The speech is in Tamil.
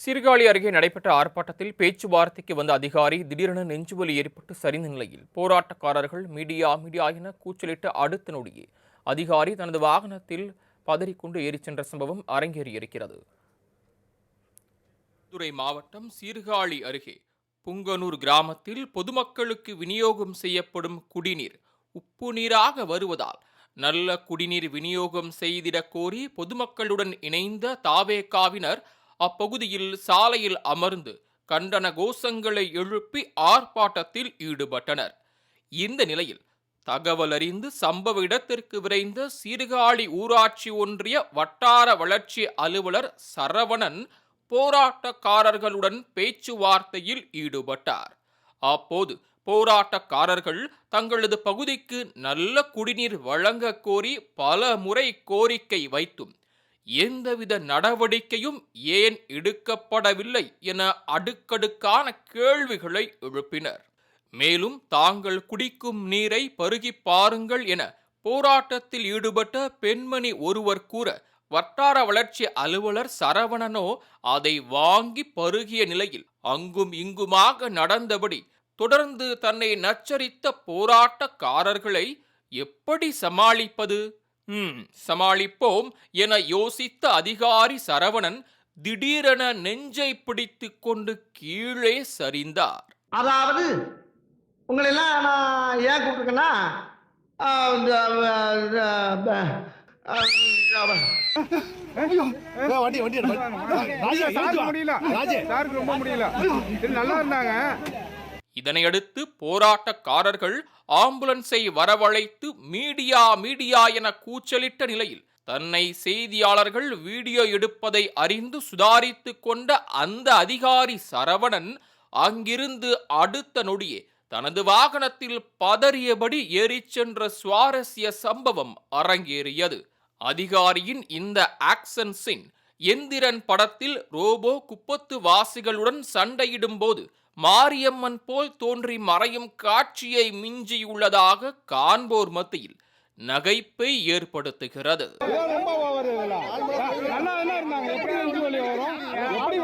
சீர்காழி அருகே நடைபெற்ற ஆர்ப்பாட்டத்தில் பேச்சுவார்த்தைக்கு வந்த அதிகாரி திடீரென நெஞ்சுவலி ஏற்பட்டு சரிந்த நிலையில் போராட்டக்காரர்கள் மீடியா மீடியா என கூச்சலிட்ட அடுத்த நொடியே. அதிகாரி தனது வாகனத்தில் பதறிக்கொண்டு ஏறிச் சென்ற சம்பவம் அரங்கேறியிருக்கிறது. மதுரை மாவட்டம் சீர்காழி அருகே புங்கனூர் கிராமத்தில் பொதுமக்களுக்கு விநியோகம் செய்யப்படும் குடிநீர் உப்பு நீராக வருவதால் நல்ல குடிநீர் விநியோகம் செய்திடக் கோரி பொதுமக்களுடன் இணைந்த தாவேகாவினர் அப்பகுதியில் சாலையில் அமர்ந்து கண்டன கோஷங்களை எழுப்பி ஆர்ப்பாட்டத்தில் ஈடுபட்டனர். இந்த நிலையில் தகவல் அறிந்து சம்பவ இடத்திற்கு விரைந்த சீர்காழி ஊராட்சி ஒன்றிய வட்டார வளர்ச்சி அலுவலர் சரவணன் போராட்டக்காரர்களுடன் பேச்சுவார்த்தையில் ஈடுபட்டார். அப்போது போராட்டக்காரர்கள் தங்களது பகுதிக்கு நல்ல குடிநீர் வழங்க கோரி பல முறை கோரிக்கை வைத்தும் எந்தவித நடவடிக்கையும் ஏன் எடுக்கப்படவில்லை என அடுக்கடுக்கான கேள்விகளை எழுப்பினர். மேலும் தாங்கள் குடிக்கும் நீரை பருகிப் பாருங்கள் என போராட்டத்தில் ஈடுபட்ட பெண்மணி ஒருவர் கூற வட்டார வளர்ச்சி அலுவலர் சரவணனோ அதை வாங்கி பருகிய நிலையில் அங்கும் இங்குமாக நடந்தபடி தொடர்ந்து தன்னை நச்சரித்த போராட்டக்காரர்களை எப்படி சமாளிப்பது? ம் சமாளிப்போம் என யோசித்த அதிகாரி சரவணன் திடீரென நெஞ்சை பிடித்து கொண்டு கீழே சரிந்தார் அதாவது உங்களை எல்லாம் நான் ஏன் கூப்பிட்டுருக்கேன்னா முடியல ரொம்ப முடியல நல்லா இருந்தாங்க இதனையடுத்து போராட்டக்காரர்கள் ஆம்புலன்ஸை வரவழைத்து மீடியா மீடியா என கூச்சலிட்ட நிலையில் தன்னை செய்தியாளர்கள் வீடியோ எடுப்பதை அறிந்து சுதாரித்து கொண்ட அந்த அதிகாரி சரவணன் அங்கிருந்து அடுத்த நொடியே தனது வாகனத்தில் பதறியபடி ஏறிச் சென்ற சுவாரஸ்ய சம்பவம் அரங்கேறியது. அதிகாரியின் இந்த ஆக்சன் எந்திரன் படத்தில் ரோபோ குப்பத்து வாசிகளுடன் சண்டையிடும்போது மாரியம்மன் போல் தோன்றி மறையும் காட்சியை மிஞ்சியுள்ளதாக காண்போர் மத்தியில் நகைப்பை ஏற்படுத்துகிறது எப்படி